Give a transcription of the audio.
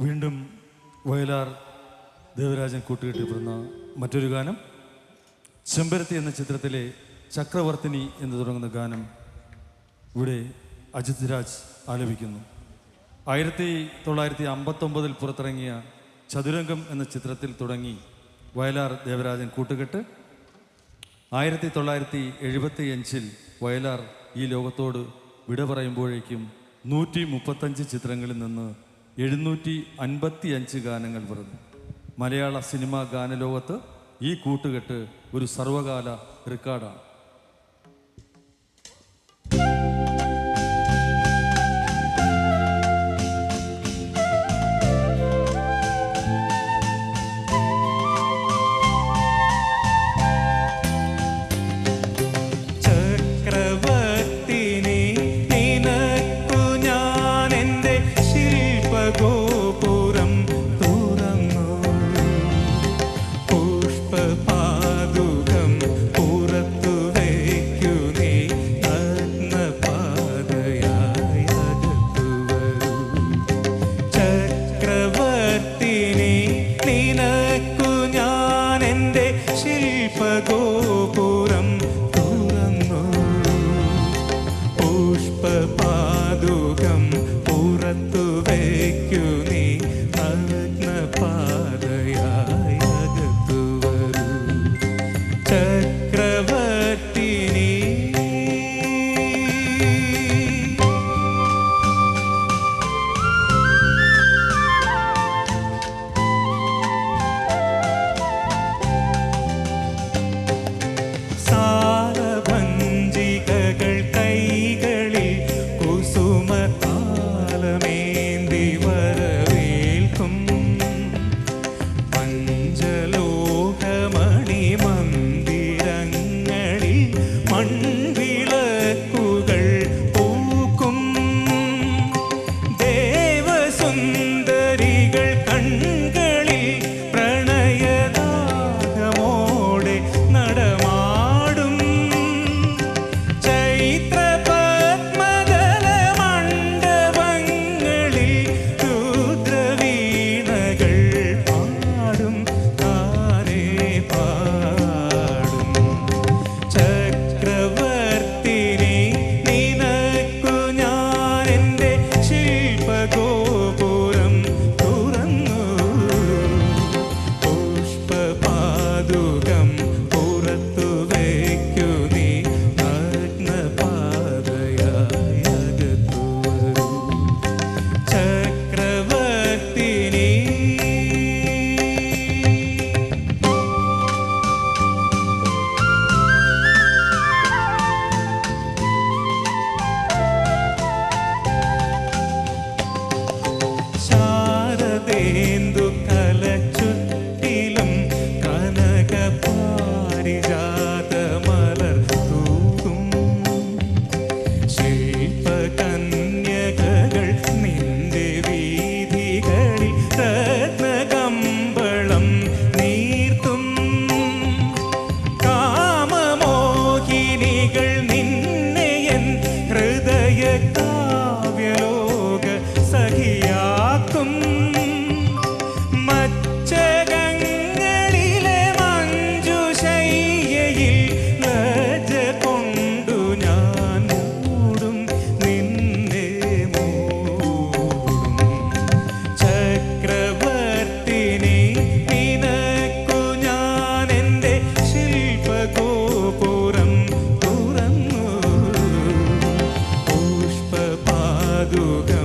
വീണ്ടും വയലാർ ദേവരാജൻ കൂട്ടുകെട്ടിപ്പെടുന്ന മറ്റൊരു ഗാനം ചെമ്പരത്തി എന്ന ചിത്രത്തിലെ ചക്രവർത്തിനി എന്ന് തുടങ്ങുന്ന ഗാനം ഇവിടെ അജിത് രാജ് ആലപിക്കുന്നു. ആയിരത്തി തൊള്ളായിരത്തി അമ്പത്തൊമ്പതിൽ പുറത്തിറങ്ങിയ ചതുരംഗം എന്ന ചിത്രത്തിൽ തുടങ്ങി വയലാർ ദേവരാജൻ കൂട്ടുകെട്ട്. ആയിരത്തി തൊള്ളായിരത്തി എഴുപത്തി അഞ്ചിൽ വയലാർ ഈ ലോകത്തോട് വിട പറയുമ്പോഴേക്കും നൂറ്റി മുപ്പത്തഞ്ച് ചിത്രങ്ങളിൽ നിന്ന് എഴുന്നൂറ്റി അൻപത്തി അഞ്ച് ഗാനങ്ങൾ പറഞ്ഞു. മലയാള സിനിമാ ഗാനലോകത്ത് ഈ കൂട്ടുകെട്ട് ഒരു സർവകാല റെക്കോർഡാണ് ശാരദേന്ദു do.